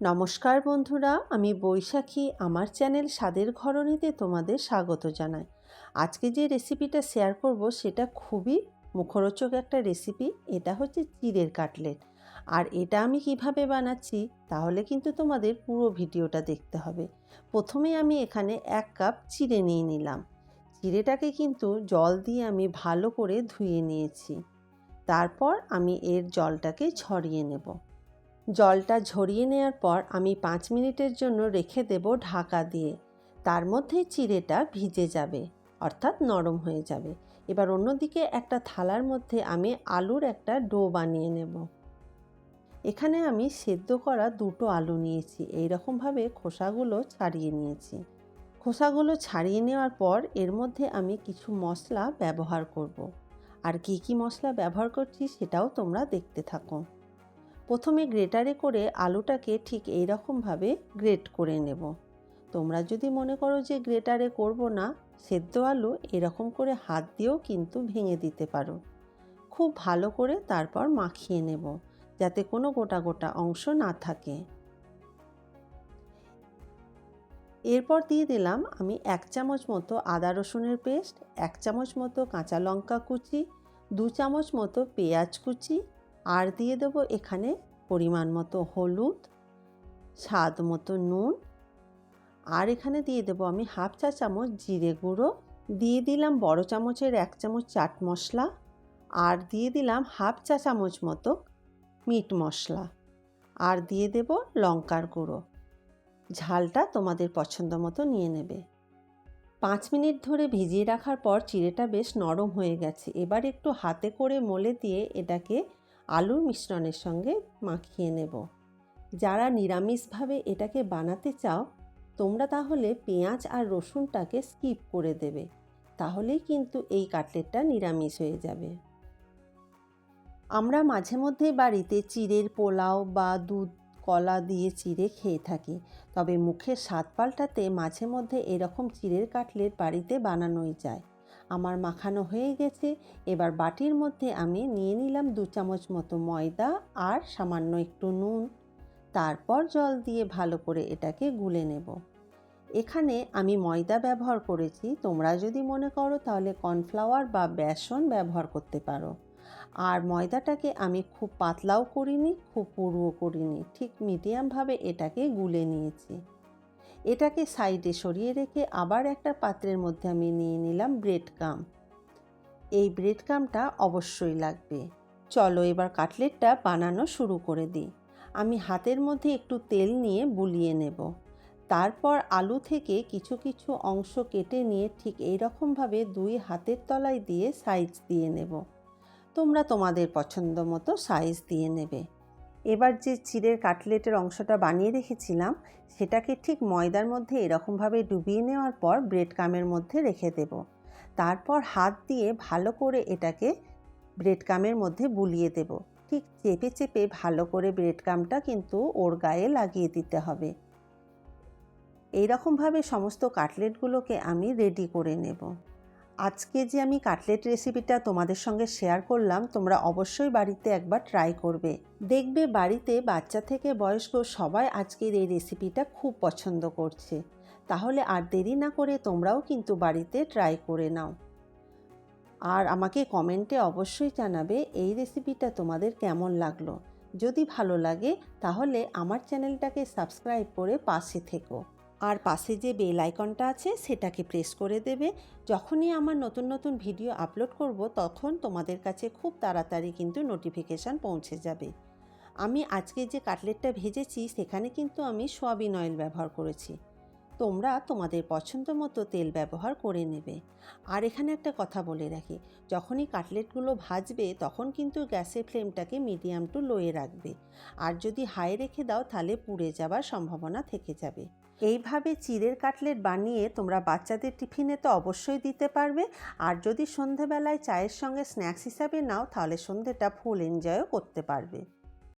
নমস্কার বন্ধুরা, আমি বৈশাখী। আমার চ্যানেল স্বাদের ঘরণীতে তোমাদের স্বাগত জানাই। আজকে যে রেসিপিটা শেয়ার করব, সেটা খুবই মুখরোচক একটা রেসিপি এটা হচ্ছে চিড়ের কাটলেট। আর এটা আমি কীভাবে বানাচ্ছি, তাহলে কিন্তু তোমাদের পুরো ভিডিওটা দেখতে হবে। প্রথমে আমি এখানে এক কাপ চিড়ে নিয়ে নিলাম। চিড়েটাকে কিন্তু জল দিয়ে আমি ভালো করে ধুয়ে নিয়েছি। তারপর আমি এর জলটাকে ছড়িয়ে নেব। জলটা ঝরিয়ে নেওয়ার পর আমি পাঁচ মিনিটের জন্য রেখে দেব ঢাকা দিয়ে। তার মধ্যেই চিড়েটা ভিজে যাবে, অর্থাৎ নরম হয়ে যাবে। এবার অন্যদিকে একটা থালার মধ্যে আমি আলুর একটা ডো বানিয়ে নেব। এখানে আমি সেদ্ধ করা দুটো আলু নিয়েছি এই রকমভাবে খোসাগুলো ছাড়িয়ে নিয়েছি। খোসাগুলো ছাড়িয়ে নেওয়ার পর এর মধ্যে আমি কিছু মশলা ব্যবহার করব। আর কী কী মশলা ব্যবহার করছি সেটাও তোমরা দেখতে থাকো। প্রথমে গ্রেটারে করে আলুটাকে ঠিক এই রকমভাবে গ্রেট করে নেব। তোমরা যদি মনে করো যে গ্রেটারে করব না, সেদ্ধ আলু এরকম করে হাত দিয়েও কিন্তু ভেঙে দিতে পারো। খুব ভালো করে তারপর মাখিয়ে নেব, যাতে কোনো গোটা গোটা অংশ না থাকে। এরপর দিয়ে দিলাম আমি এক চামচ মতো আদা রসুনের পেস্ট, এক চামচ মতো কাঁচা লঙ্কা কুচি, দু চামচ মতো পেঁয়াজ কুচি আর দিয়ে দেবো এখানে পরিমাণ মতো হলুদ, স্বাদ মতো নুন। আর এখানে দিয়ে দেবো আমি হাফ চা চামচ জিরে গুঁড়ো। দিয়ে দিলাম বড় চামচের এক চামচ চাট মশলা। আর দিয়ে দিলাম হাফ চা চামচ মতো মিট মশলা। আর দিয়ে দেব লঙ্কার গুঁড়ো। ঝালটা তোমাদের পছন্দ মতো নিয়ে নেবে। পাঁচ মিনিট ধরে ভিজিয়ে রাখার পর চিড়েটা বেশ নরম হয়ে গেছে। এবার একটু হাতে করে মলে দিয়ে এটাকে আলুর মিশ্রণের সঙ্গে মাখিয়ে নেব। যারা নিরামিষভাবে এটাকে বানাতে চাও, তোমরা তাহলে পেঁয়াজ আর রসুনটাকে স্কিপ করে দেবে, তাহলেই কিন্তু এই কাটলেটটা নিরামিষ হয়ে যাবে। আমরা মাঝে মধ্যে বাড়িতে চিড়ের পোলাও বা দুধ কলা দিয়ে চিড়ে খেয়ে থাকি, তবে মুখের স্বাদ পাল্টাতে মাঝে মধ্যে এরকম চিড়ের কাটলেট বাড়িতে বানানোই যায়। আমার মাখানো হয়ে গেছে। এবার বাটির মধ্যে আমি নিয়ে নিলাম দু চামচ মতো ময়দা আর সামান্য একটু নুন। তারপর জল দিয়ে ভালো করে এটাকে গুলে নেব। এখানে আমি ময়দা ব্যবহার করেছি। তোমরা যদি মনে করো তাহলে কর্নফ্লাওয়ার বা বেসন ব্যবহার করতে পারো। আর ময়দাটাকে আমি খুব পাতলাও করিনি, খুব পুরুও করিনি। ঠিক মিডিয়ামভাবে এটাকে গুলে নিয়েছি। এটাকে সাইডে সরিয়ে রেখে আবার একটা পাত্রের মধ্যে আমি নিয়ে নিলাম ব্রেড কাম এই ব্রেড কামটা অবশ্যই লাগবে। চলো এবার কাটলেটটা বানানো শুরু করে দিই। আমি হাতের মধ্যে একটু তেল নিয়ে বুলিয়ে নেব। তারপর আলু থেকে কিছু কিছু অংশ কেটে নিয়ে ঠিক এই রকমভাবে দুই হাতের তলায় দিয়ে সাইজ দিয়ে নেব। তোমরা তোমাদের পছন্দ মতো সাইজ দিয়ে নেবে। এবার যে চিড়ের কাটলেটের অংশটা বানিয়ে রেখেছিলাম, সেটাকে ঠিক ময়দার মধ্যে এরকমভাবে ডুবিয়ে নেওয়ার পর ব্রেড কামের মধ্যে রেখে দেব। তারপর হাত দিয়ে ভালো করে এটাকে ব্রেড কামের মধ্যে বুলিয়ে দেব। ঠিক চেপে চেপে ভালো করে ব্রেড কামটা কিন্তু ওর গায়ে লাগিয়ে দিতে হবে। এইরকমভাবে সমস্ত কাটলেটগুলোকে আমি রেডি করে নেব। আজকে যে আমি কাটলেট রেসিপিটা তোমাদের সঙ্গে শেয়ার করলাম, তোমরা অবশ্যই বাড়িতে একবার ট্রাই করবে। দেখবে বাড়িতে বাচ্চা থেকে বয়স্ক সবাই আজকের এই রেসিপিটা খুব পছন্দ করছে। তাহলে আর দেরি না করে তোমরাও কিন্তু বাড়িতে ট্রাই করে নাও। আর আমাকে কমেন্টে অবশ্যই জানাবে এই রেসিপিটা তোমাদের কেমন লাগল। যদি ভালো লাগে, তাহলে আমার চ্যানেলটাকে সাবস্ক্রাইব করে পাশে থেকো। আর পাশে যে বেল আইকনটা আছে সেটাকে প্রেস করে দেবে। যখনই আমার নতুন নতুন ভিডিও আপলোড করব, তখন তোমাদের কাছে খুব তাড়াতাড়ি কিন্তু নোটিফিকেশান পৌঁছে যাবে। আমি আজকে যে কাটলেটটা ভেজেছি, সেখানে কিন্তু আমি সোয়াবিন অয়েল ব্যবহার করেছি। তোমরা তোমাদের পছন্দ মতো তেল ব্যবহার করে নেবে। আর এখানে একটা কথা বলে রাখি, যখনই কাটলেটগুলো ভাজবে, তখন কিন্তু গ্যাসের ফ্লেমটাকে মিডিয়াম টু লোয়ে রাখবে। আর যদি হাই রেখে দাও, তাহলে পুড়ে যাবার সম্ভাবনা থেকে যাবে। এইভাবে চিড়ের কাটলেট বানিয়ে তোমরা বাচ্চাদের টিফিনে তো অবশ্যই দিতে পারবে। আর যদি সন্ধেবেলায় চায়ের সঙ্গে স্ন্যাক্স হিসাবে নাও, তাহলে সন্ধেটা ফুল এনজয়ও করতে পারবে।